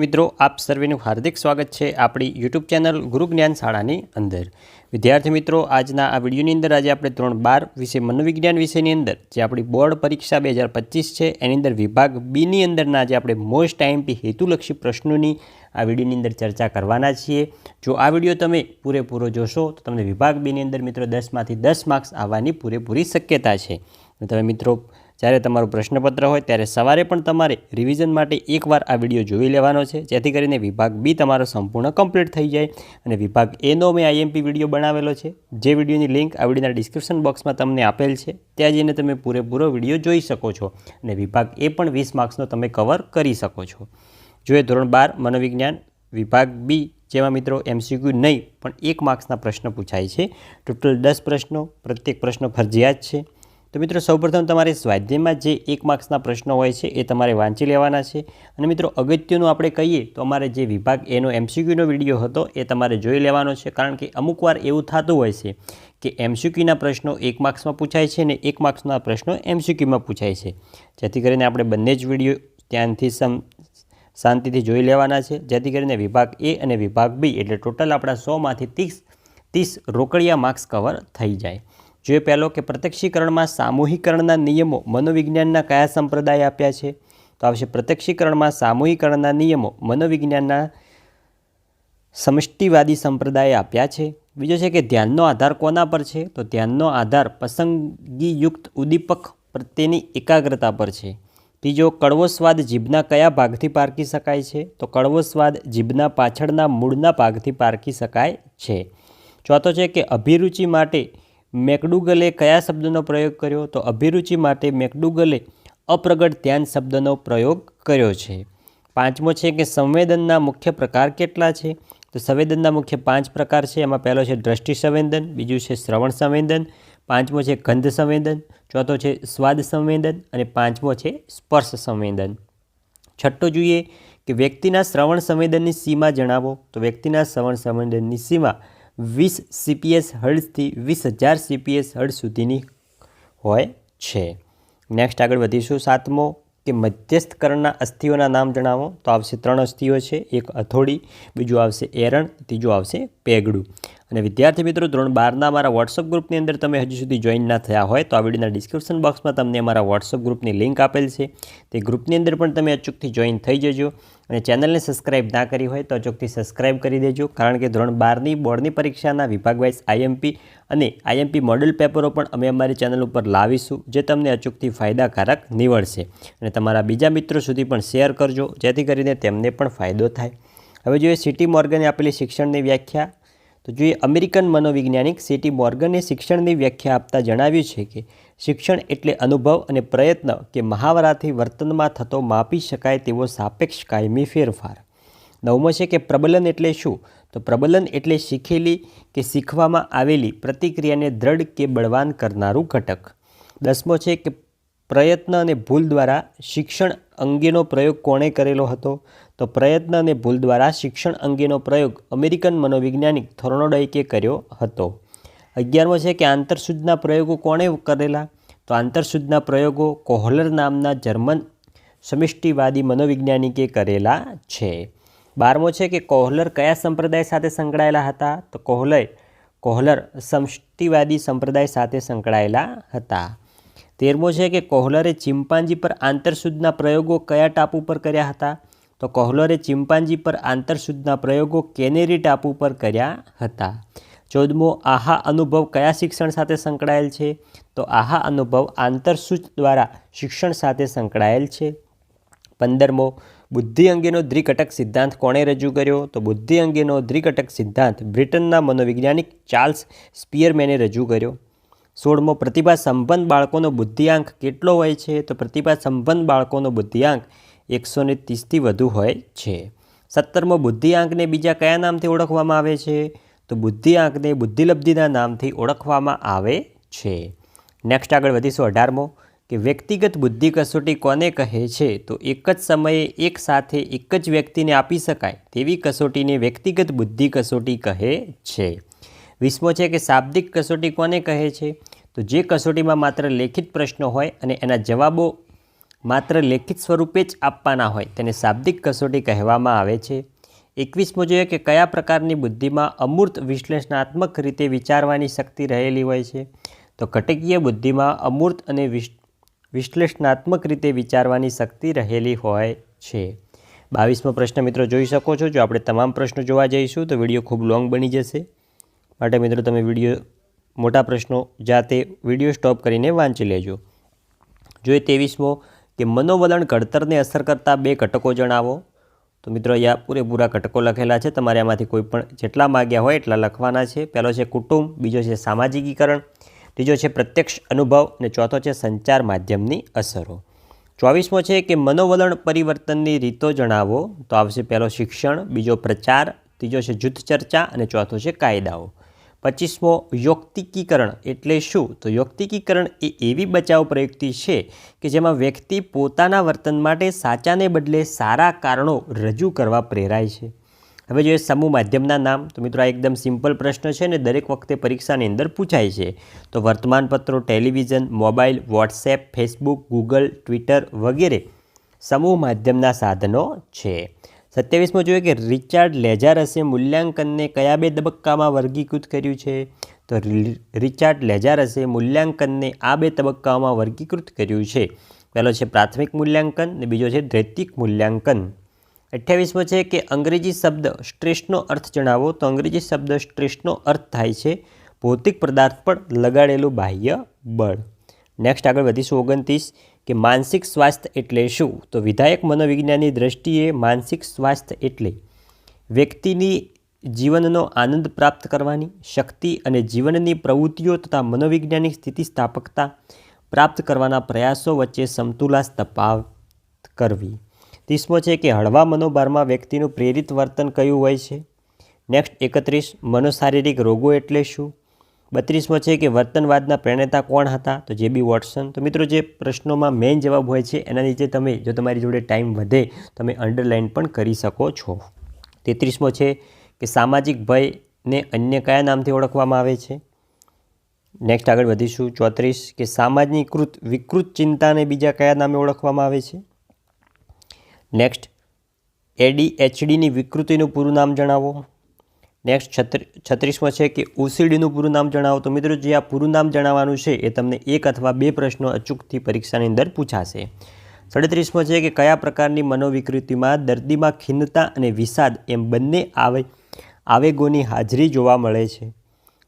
મિત્રો, આપ સર્વેનું હાર્દિક સ્વાગત છે આપણી યુટ્યુબ ચેનલ ગુરુ જ્ઞાન શાળાની અંદર. વિદ્યાર્થી મિત્રો, આજના આ વિડીયોની અંદર આજે આપણે ધોરણ બાર વિશે મનોવિજ્ઞાન વિષયની અંદર, જે આપણી બોર્ડ પરીક્ષા બે હજાર પચીસ છે, એની અંદર વિભાગ બીની અંદરના આજે આપણે મોસ્ટ આઈએમપી હેતુલક્ષી પ્રશ્નોની આ વિડીયોની અંદર ચર્ચા કરવાના છીએ. જો આ વીડિયો તમે પૂરેપૂરો જોશો, તો તમને વિભાગ બીની અંદર મિત્રો દસમાંથી દસ માર્ક્સ આવવાની પૂરેપૂરી શક્યતા છે. તમે મિત્રો જ્યારે તમારું પ્રશ્નપત્ર હોય ત્યારે સવારે પણ તમારે રિવિઝન માટે એકવાર આ વીડિયો જોઈ લેવાનો છે. જેથી કરીને વિભાગ બી તમારો સંપૂર્ણ કમ્પ્લીટ થઈ જાય અને વિભાગ એનો મેં આઈએમપી વીડિયો બનાવેલો છે. જે વિડીયોની લિંક આ વિડીયોના ડિસ્ક્રિપ્શન બોક્સમાં તમને આપેલ છે. ત્યાં જઈને તમે પૂરેપૂરો વીડિયો જોઈ શકો છો અને વિભાગ એ પણ વીસ માર્ક્સનો તમે કવર કરી શકો છો. જો એ ધોરણ બાર મનોવિજ્ઞાન વિભાગ બી જેમાં મિત્રો એમસીક્યુ નહીં, પણ એક માર્ક્સના પ્રશ્ન પૂછાય છે. ટોટલ દસ પ્રશ્નો, પ્રત્યેક પ્રશ્નો ફરજિયાત છે. તો મિત્રો, સૌપ્રથમ તમારે સ્વાધ્યાયમાં જે એક માર્ક્સના પ્રશ્નો હોય છે, એ તમારે વાંચી લેવાના છે. અને મિત્રો, અગત્યનું આપણે કહીએ તો અમારે જે વિભાગ એનો, એમસીક્યુનો વીડિયો હતો, એ તમારે જોઈ લેવાનો છે. કારણ કે અમુકવાર એવું થતું હોય છે કે એમસીક્યુના પ્રશ્નો એક માર્ક્સમાં પૂછાય છે ને એક માર્ક્સના પ્રશ્નો એમસીક્યુમાં પૂછાય છે. જેથી કરીને આપણે બંને જ વીડિયો ધ્યાનથી સમ, શાંતિથી જોઈ લેવાના છે. જેથી કરીને વિભાગ એ અને વિભાગ બી, એટલે ટોટલ આપણા સોમાંથી ત્રીસ ત્રીસ રોકડિયા માર્ક્સ કવર થઈ જાય. જોઈએ પહેલો કે પ્રત્યક્ષીકરણમાં સામૂહિકરણના નિયમો મનોવિજ્ઞાનના કયા સંપ્રદાય આપ્યા છે? તો આવશે પ્રત્યક્ષીકરણમાં સામૂહિકરણના નિયમો મનોવિજ્ઞાનના સમષ્ટિવાદી સંપ્રદાય આપ્યા છે. બીજો છે કે ધ્યાનનો આધાર કોના પર છે? તો ધ્યાનનો આધાર પસંદગીયુક્ત ઉદ્દીપક પ્રત્યેની એકાગ્રતા પર છે. ત્રીજો, કડવો સ્વાદ જીભના કયા ભાગથી પારખી શકાય છે? તો કડવો સ્વાદ જીભના પાછળના મૂળના ભાગથી પારખી શકાય છે. ચોથો છે કે અભિરુચિ માટે મેકડુગલે કયા શબ્દનો પ્રયોગ કર્યો? તો અભિરુચિ માટે મેકડુગલે અપ્રગટ ધ્યાન શબ્દનો પ્રયોગ કર્યો છે. પાંચમો છે કે સંવેદનના મુખ્ય પ્રકાર કેટલા છે? તો સંવેદનના મુખ્ય પાંચ પ્રકાર છે. એમાં પહેલો છે દ્રષ્ટિ સંવેદન, બીજું છે શ્રવણ સંવેદન, પાંચમો છે ગંધ સંવેદન, ચોથો છે સ્વાદ સંવેદન અને પાંચમો છે સ્પર્શ સંવેદન. છઠ્ઠો જોઈએ કે વ્યક્તિના શ્રવણ સંવેદનની સીમા જણાવો. તો વ્યક્તિના શ્રવણ સંવેદનની સીમા વીસ સીપીએસ હળથી વીસ હજાર સીપીએસ હળ સુધીની હોય છે. નેક્સ્ટ આગળ વધીશું સાતમો કે મધ્યસ્થકરણના અસ્થિઓના નામ જણાવો. તો આવશે ત્રણ અસ્થિઓ છે, એક હથોડી બીજું આવશે એરણ, ત્રીજું આવશે પેગડું. અને વિદ્યાર્થી મિત્રો ધોરણ બારના અમારા વોટ્સઅપ ગ્રુપની અંદર તમે હજુ સુધી જોઈન ના થયા હોય તો આ વિડીયોના ડિસ્ક્રિપ્શન બોક્સમાં તમને અમારા વોટ્સઅપ ગ્રુપની લિંક આપેલ છે. તે ગ્રુપની અંદર પણ તમે અચૂકથી જોઈન થઈ જજો અને ચેનલને સબસ્ક્રાઇબ ના કરી હોય તો અચૂકથી સબસ્ક્રાઇબ કરી દેજો. કારણ કે ધોરણ બારની બોર્ડની પરીક્ષાના વિભાગ વાઇઝ આઈએમપી અને આઈએમપી મોડલ પેપરો પણ અમે અમારી ચેનલ ઉપર લાવીશું, જે તમને અચૂકથી ફાયદાકારક નીવડશે. અને તમારા બીજા મિત્રો સુધી પણ શેર કરજો, જેથી કરીને તેમને પણ ફાયદો થાય. હવે જોઈએ સિટી મોર્ગને આપેલી શિક્ષણની વ્યાખ્યા. તો જોઈએ અમેરિકન મનોવૈજ્ઞાનિક સિટી મોર્ગને શિક્ષણની વ્યાખ્યા આપતા જણાવ્યું છે કે શિક્ષણ એટલે અનુભવ અને પ્રયત્ન કે મહાવરાથી વર્તનમાં થતો માપી શકાય તેવો સાપેક્ષ કાયમી ફેરફાર. નવમો છે કે પ્રબલન એટલે શું? તો પ્રબલન એટલે શીખેલી કે શીખવામાં આવેલી પ્રતિક્રિયાને દ્રઢ કે બળવાન કરનારું ઘટક. દસમો છે કે પ્રયત્ન અને ભૂલ દ્વારા શિક્ષણ અંગેનો પ્રયોગ કોણે કરેલો હતો? તો પ્રયત્ન અને ભૂલ દ્વારા શિક્ષણ અંગેનો પ્રયોગ અમેરિકન મનોવૈજ્ઞાનિક થોર્નોડોઇકે કર્યો હતો. અગિયારમો છે કે આંતરસૂદના પ્રયોગો કોણે કરેલા? તો આંતરસૂદના પ્રયોગો કોહલર નામના જર્મન સમિષ્ટિવાદી મનોવૈજ્ઞાનિકે કરેલા છે. બારમો છે કે કોહલર કયા સંપ્રદાય સાથે સંકળાયેલા હતા? તો કોહલય કોહલર સમષ્ટિવાદી સંપ્રદાય સાથે સંકળાયેલા હતા. તેરમો છે કે કોહલરે ચિમ્પાન્જી પર આંતરસૂદના પ્રયોગો કયા ટાપુ પર કર્યા હતા? તો કોહલરે ચિમ્પાન્જી પર આંતરસૂદના પ્રયોગો કેનેરી ટાપુ પર કર્યા હતા? ચૌદમો આહા અનુભવ કયા શિક્ષણ સાથે સંકળાયેલ છે? તો આહા અનુભવ આંતરસૂચ દ્વારા શિક્ષણ સાથે સંકળાયેલ છે. પંદરમો, બુદ્ધિ અંગેનો દ્રિઘટક સિદ્ધાંત કોણે રજૂ કર્યો? તો બુદ્ધિ અંગેનો દ્રિઘટક સિદ્ધાંત બ્રિટનના મનોવૈજ્ઞાનિક ચાર્લ્સ સ્પિયરમેને રજૂ કર્યો. સોળમો, પ્રતિભા સંપન્ન બાળકોનો બુદ્ધિઆંક કેટલો હોય છે? તો પ્રતિભા સંપન્ન બાળકોનો બુદ્ધિઆંક એકસો ને ત્રીસથી વધુ હોય છે. સત્તરમો બુદ્ધિઆંકને બીજા કયા નામથી ઓળખવામાં આવે છે? તો બુદ્ધિઆંકને બુદ્ધિલબ્ધિના નામથી ઓળખવામાં આવે છે. નેક્સ્ટ આગળ વધીશું અઢારમો, કે વ્યક્તિગત બુદ્ધિ કસોટી કોને કહે છે? તો એક જ સમયે એક સાથે એક જ વ્યક્તિને આપી શકાય તેવી કસોટીને વ્યક્તિગત બુદ્ધિ કસોટી કહે છે. વીસમો છે કે શાબ્દિક કસોટી કોને કહે છે? તો જે કસોટીમાં માત્ર લેખિત પ્રશ્નો હોય અને એના જવાબો માત્ર લેખિત સ્વરૂપે જ આપવાના હોય તેને શાબ્દિક કસોટી કહેવામાં આવે છે. એકવીસમો જોઈએ કે કયા પ્રકારની બુદ્ધિમાં અમૂર્ત વિશ્લેષણાત્મક રીતે વિચારવાની શક્તિ રહેલી હોય છે? તો ઘટકીય બુદ્ધિમાં અમૂર્ત અને વિશ્લેષણાત્મક રીતે વિચારવાની શક્તિ રહેલી હોય છે. બાવીસમો પ્રશ્ન મિત્રો જોઈ શકો છો. જો આપણે તમામ પ્રશ્નો જોવા જઈશું તો વીડિયો ખૂબ લોંગ બની જશે. માટે મિત્રો તમે વીડિયો, મોટા પ્રશ્નો જાતે વીડિયો સ્ટોપ કરીને વાંચી લેજો. જોઈએ ત્રેવીસમો કે મનોવલણ ઘડતરને અસર કરતા બે ઘટકો જણાવો. તો મિત્રો, અહીંયા પૂરેપૂરા ઘટકો લખેલા છે. તમારે આમાંથી કોઈ પણ જેટલા માગ્યા હોય એટલા લખવાના છે. પહેલો છે કુટુંબ, બીજો છે સામાજિકીકરણ, ત્રીજો છે પ્રત્યક્ષ અનુભવ અને ચોથો છે સંચાર માધ્યમની અસરો. ચોવીસમો છે કે મનોવલણ પરિવર્તનની રીતો જણાવો. તો આવશે પહેલો શિક્ષણ, બીજો પ્રચાર, ત્રીજો છે જૂથ ચર્ચા અને ચોથો છે કાયદાઓ. પચીસમો યોક્તિકીકરણ એટલે શું? તો યોક્તિકીકરણ એ એવી બચાવ પ્રયુક્તિ છે કે જેમાં વ્યક્તિ પોતાના વર્તન માટે સાચાને બદલે સારા કારણો રજૂ કરવા પ્રેરાય છે. હવે જોઈએ સમૂહ માધ્યમના નામ. તો મિત્રો, આ એકદમ સિમ્પલ પ્રશ્ન છે ને દરેક વખતે પરીક્ષાની અંદર પૂછાય છે. તો વર્તમાનપત્રો, television, mobile, WhatsApp, Facebook, Google, Twitter વગેરે સમૂહ માધ્યમના સાધનો છે. સત્યાવીસમો જોઈએ કે રિચાર્ડ લેજારસે મૂલ્યાંકનને કયા બે તબક્કામાં વર્ગીકૃત કર્યું છે? તો રિચાર્ડ લેજારસે મૂલ્યાંકનને આ બે તબક્કાઓમાં વર્ગીકૃત કર્યું છે. પહેલો છે પ્રાથમિક મૂલ્યાંકન અને બીજો છે દ્વૈતિક મૂલ્યાંકન. અઠ્યાવીસમો છે કે અંગ્રેજી શબ્દ સ્ટ્રેસનો અર્થ જણાવો. તો અંગ્રેજી શબ્દ સ્ટ્રેસનો અર્થ થાય છે ભૌતિક પદાર્થ પર લગાડેલું બાહ્ય બળ. નેક્સ્ટ આગળ વધીશું ઓગણત્રીસ. કે માનસિક સ્વાસ્થ્ય એટલે શું? તો વિધાયક મનોવિજ્ઞાનની દ્રષ્ટિએ માનસિક સ્વાસ્થ્ય એટલે વ્યક્તિની જીવનનો આનંદ પ્રાપ્ત કરવાની, શક્તિ અને જીવનની પ્રવૃત્તિઓ તથા મનોવૈજ્ઞાનિક સ્થિતિસ્થાપકતા પ્રાપ્ત કરવાના પ્રયાસો વચ્ચે સમતુલા સ્થપાવ કરવી. ત્રીસમો છે કે હળવા મનોભારમાં વ્યક્તિનું પ્રેરિત વર્તન કયું હોય છે? નેક્સ્ટ, એકત્રીસ, મનોશારીરિક રોગો એટલે શું? બત્રીસમો છે કે વર્તનવાદના પ્રણેતા કોણ હતા? તો જે બી વોટસન. તો મિત્રો જે પ્રશ્નોમાં મેઇન જવાબ હોય છે, એના નીચે તમે, જો તમારી જોડે ટાઈમ વધે, તમે અંડરલાઇન પણ કરી શકો છો. તેત્રીસમો છે કે સામાજિક ભયને અન્ય કયા નામથી ઓળખવામાં આવે છે? નેક્સ્ટ આગળ વધીશું. ચોત્રીસ કે સામાજિકૃત વિકૃત ચિંતાને બીજા કયા નામે ઓળખવામાં આવે છે? નેક્સ્ટ એડીએચડીની વિકૃતિનું પૂરું નામ જણાવો. નેક્સ્ટ છત્રી, છત્રીસમાં છે કે ઓસીડીનું પૂરું નામ જણાવો. તો મિત્રો, જે આ પૂરું નામ જણાવવાનું છે, એ તમને એક અથવા બે પ્રશ્નો અચૂકથી પરીક્ષાની અંદર પૂછાશે. સડત્રીસમાં છે કે કયા પ્રકારની મનોવિકૃતિમાં દર્દીમાં ખિન્નતા અને વિષાદ એમ બંને આવે, આવેગોની હાજરી જોવા મળે છે.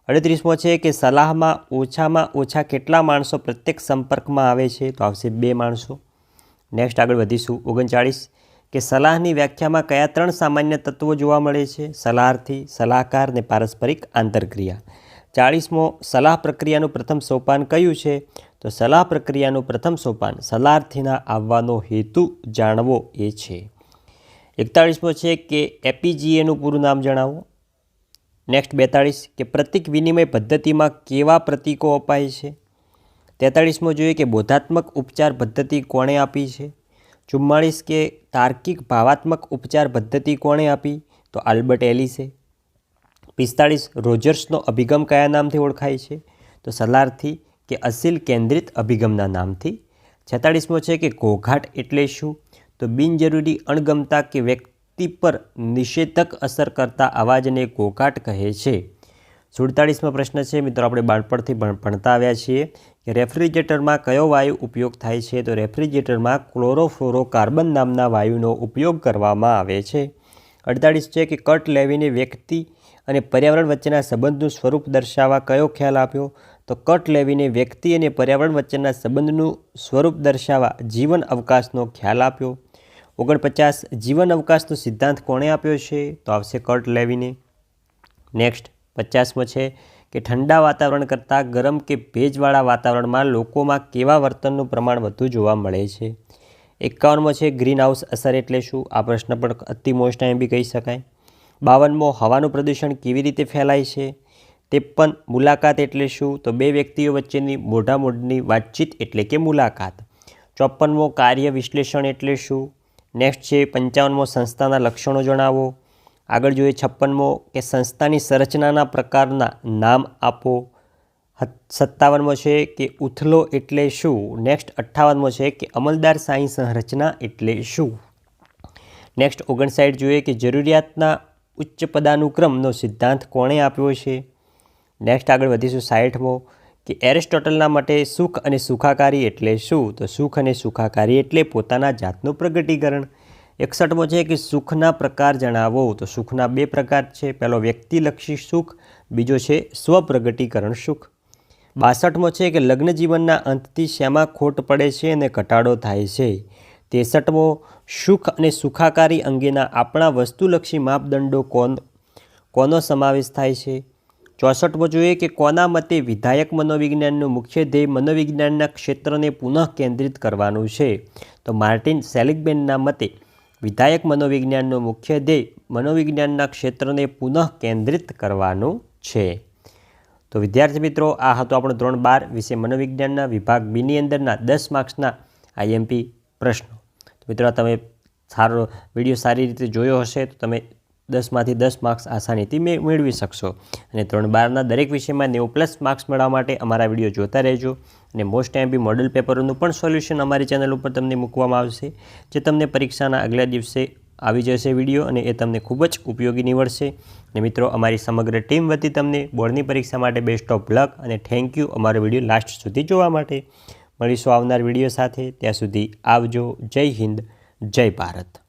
અડત્રીસમો છે કે સલાહમાં ઓછામાં ઓછા કેટલા માણસો પ્રત્યેક સંપર્કમાં આવે છે? તો આવશે બે માણસો. નેક્સ્ટ આગળ વધીશું. ઓગણચાળીસ. કે સલાહની વ્યાખ્યામાં કયા ત્રણ સામાન્ય તત્વો જોવા મળે છે? સલાહાર્થી સલાહકાર ને પારસ્પરિક આંતરક્રિયા. ચાળીસમો, સલાહ પ્રક્રિયાનું પ્રથમ સોપાન કયું છે? તો સલાહ પ્રક્રિયાનું પ્રથમ સોપાન સલાહાર્થીના આવવાનો હેતુ જાણવો એ છે. એકતાળીસમો છે કે એપીજીએનું પૂરું નામ જણાવો. નેક્સ્ટ બેતાળીસ, કે પ્રતિક વિનિમય પદ્ધતિમાં કેવા પ્રતીકો અપાય છે? તેતાળીસમો જોઈએ કે બોધાત્મક ઉપચાર પદ્ધતિ કોણે આપી છે? ચુમ્માળીસ કે તાર્કિક ભાવાત્મક ઉપચાર પદ્ધતિ કોણે આપી? તો આલ્બર્ટ એલિસે. પિસ્તાળીસ, રોજર્સનો અભિગમ કયા નામથી ઓળખાય છે? તો સલારથી કે અસિલ કેન્દ્રિત અભિગમના નામથી? છેતાળીસમો છે કે ઘોઘાટ એટલે શું? તો બિનજરૂરી, અણગમતા કે વ્યક્તિ પર નિષેધક અસર કરતા અવાજને ઘોઘાટ કહે છે. સુડતાળીસમો પ્રશ્ન છે. મિત્રો, આપણે બાળપણથી ભણતા આવ્યા છીએ. રેફ્રિજરેટરમાં કયો વાયુ ઉપયોગ થાય છે? તો રેફ્રિજરેટરમાં ક્લોરોફ્લોરોકાર્બન નામના વાયુનો ઉપયોગ કરવામાં આવે છે. અડતાળીસ છે કે કટ લેવીને વ્યક્તિ અને પર્યાવરણ વચ્ચેના સંબંધનું સ્વરૂપ દર્શાવવા કયો ખ્યાલ આપ્યો? તો કટ લેવીને વ્યક્તિ અને પર્યાવરણ વચ્ચેના સંબંધનું સ્વરૂપ દર્શાવવા જીવન અવકાશનો ખ્યાલ આપ્યો. ઓગણપચાસ, જીવન અવકાશનો સિદ્ધાંત કોણે આપ્યો છે? તો આવશે કટ લેવીને. નેક્સ્ટ, પચાસમો છે કે ઠંડા વાતાવરણ કરતાં ગરમ કે ભેજવાળા વાતાવરણમાં લોકોમાં કેવા વર્તનનું પ્રમાણ વધુ જોવા મળે છે? એકાવનમો છે ગ્રીન હાઉસ અસર એટલે શું? આ પ્રશ્ન પણ અતિ મોસ્ટ એમ બી કહી શકાય. બાવનમો હવાનું પ્રદૂષણ કેવી રીતે ફેલાય છે? ત્રેપન મુલાકાત એટલે શું? તો બે વ્યક્તિઓ વચ્ચેની મોઢા મોઢની વાતચીત એટલે કે મુલાકાત. ચોપનમો કાર્ય વિશ્લેષણ એટલે શું? નેક્સ્ટ છે પંચાવનમો સંસ્થાના લક્ષણો જણાવો. આગળ જોઈએ છપ્પનમો કે સંસ્થાની સંરચનાના પ્રકારના નામ આપો. સત્તાવનમો છે કે ઉથલો એટલે શું? નેક્સ્ટ અઠ્ઠાવનમો છે કે અમલદાર સાંઈ સંરચના એટલે શું? નેક્સ્ટ ઓગણસાઠ જોઈએ કે જરૂરિયાતના ઉચ્ચ પદાનુક્રમનો સિદ્ધાંત કોણે આપ્યો છે? નેક્સ્ટ આગળ વધીશું સાઠમો કે એરિસ્ટોટલના માટે સુખ અને સુખાકારી એટલે શું? તો સુખ અને સુખાકારી એટલે પોતાના જાતનું પ્રગટીકરણ. એકસઠમો છે કે સુખના પ્રકાર જણાવો. તો સુખના બે પ્રકાર છે. પહેલો વ્યક્તિલક્ષી સુખ, બીજો છે સ્વપ્રગટીકરણ સુખ. બાસઠમો છે કે લગ્ન જીવનના અંતથી શેમાં ખોટ પડે છે અને ઘટાડો થાય છે. તેસઠમો, સુખ અને સુખાકારી અંગેના આપણા વસ્તુલક્ષી માપદંડો કોન, કોનો સમાવેશ થાય છે? ચોસઠમો જોઈએ કે કોના મતે વિધાયક મનોવિજ્ઞાનનું મુખ્ય ધ્યેય મનોવિજ્ઞાનના ક્ષેત્રને પુનઃ કેન્દ્રિત કરવાનું છે. તો માર્ટિન સેલિગબેનના મતે વિધાયક મનોવિજ્ઞાનનો મુખ્ય ધ્યેય મનોવિજ્ઞાનના ક્ષેત્રને પુનઃ કેન્દ્રિત કરવાનું છે. તો વિદ્યાર્થી મિત્રો, આ હતો આપણો ધોરણ બાર વિશે મનોવિજ્ઞાનના વિભાગ બીની અંદરના દસ માર્ક્સના આઈએમપી પ્રશ્નો. તો મિત્રો તમે સારો વીડિયો સારી રીતે જોયો હશે, તો તમે દસમાંથી દસ માર્ક્સ આસાનીથી મેળવી શકશો. અને ધોરણ બારના દરેક વિષયમાં નેવું પ્લસ માર્ક્સ મેળવવા માટે અમારા વીડિયો જોતા રહેજો. અને મોસ્ટ એમપી મોડલ પેપરોનું પણ સોલ્યુશન અમારી ચેનલ ઉપર તમને મૂકવામાં આવશે, જે તમને પરીક્ષાના આગલા દિવસે આવી જશે વીડિયો અને એ તમને ખૂબ જ ઉપયોગી નીવડશે. અને મિત્રો, અમારી સમગ્ર ટીમ વતી તમને બોર્ડની પરીક્ષા માટે બેસ્ટ ઓફ લક અને થેન્ક યુ અમારો વીડિયો લાસ્ટ સુધી જોવા માટે. મળીશું આવનાર વીડિયો સાથે. ત્યાં સુધી આવજો. જય હિન્દ. જય ભારત.